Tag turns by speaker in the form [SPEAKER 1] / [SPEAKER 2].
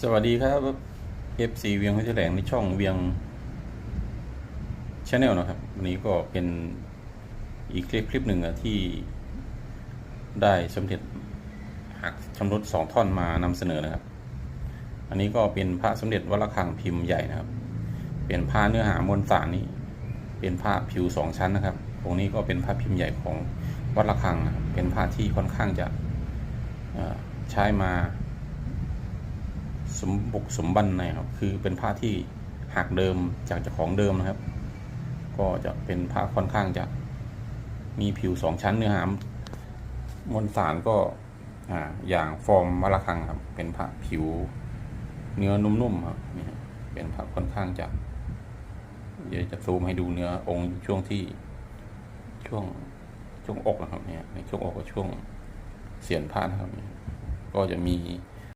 [SPEAKER 1] สวัสดีครับ FC เวียงพิจแหลงในช่องเวียงชาแนลนะครับ วันนี้ก็เป็นอีกคลิปคลิปหนึ่งที่ได้สมเด็จหักชำรุดสองท่อนมานำเสนอนะครับ อันนี้ก็เป็นพระสมเด็จวัดระฆังพิมพ์ใหญ่นะครับ เป็นผ้าเนื้อหามวลสารนี่เป็นผ้าผิวสองชั้นนะครับองนี้ก็เป็นผ้าพิมพ์ใหญ่ของวัดระฆัง เป็นผ้าที่ค่อนข้างจะใช้มา มบุกสมบันนะครับ คือเป็นผ้าที่หักเดิมจากเจ้าของเดิมนะครับ ก็จะเป็นผ้าค่อนข้างจะมีผิวสองชั้นเนื้อหามมวลสารก็ออย่างฟอร์มมะละคังครับ เป็นผ้าผิวเนื้อนุ่มๆครับนี่เป็นผ้าค่อนข้างจะเดี๋ยวจะซูมให้ดูเนื้อองค์ช่วงที่ช่วงช่วงอกนะครับเนี่ยในช่วงอกกับช่วงเสียนผ้านะครับ ก็จะมี